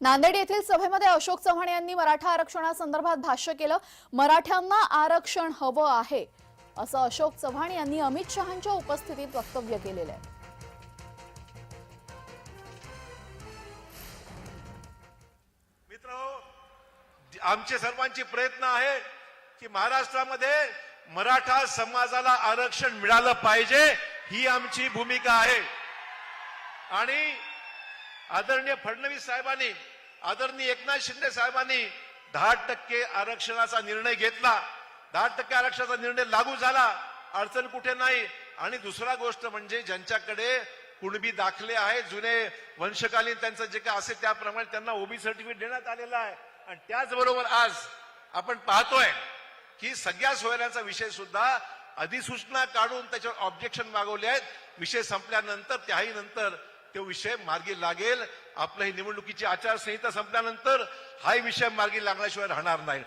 नांदेड येथील सभेमध्ये अशोक चव्हाण यांनी मराठा आरक्षणासंदर्भात भाष्य केलं मराठ्यांना आरक्षण हवं आहे असं अशोक चव्हाण यांनी अमित शहांच्या उपस्थितीत वक्तव्य केलेलं आहे. मित्र आमचे सर्वांचे प्रयत्न आहे की महाराष्ट्रामध्ये मराठा समाजाला आरक्षण मिळालं पाहिजे ही आमची भूमिका आहे. आणि आदरणीय फडणवीस साहेबांनी आदरणीय एकनाथ शिंदे साहेबांनी दहा टक्के आरक्षणाचा निर्णय घेतला. दहा टक्के आरक्षणाचा निर्णय लागू झाला. अडचण कुठे नाही. आणि दुसरा गोष्ट म्हणजे ज्यांच्याकडे कुणबी दाखले आहे जुने वंशकालीन त्यांचं जे काय असेल त्याप्रमाणे त्यांना ओबी सर्टिफिकेट देण्यात आलेलं आहे. आणि त्याचबरोबर आज आपण पाहतोय की सगळ्या सोयऱ्यांचा विषय सुद्धा अधिसूचना काढून त्याच्यावर ऑब्जेक्शन मागवले आहेत. विषय संपल्यानंतर त्याही नंतर तो विषय मार्गी लागेल. आपल्या ही निवडणुकीची आचारसंहिता संपल्यानंतर हाही विषय मार्गी लागल्याशिवाय राहणार नाही.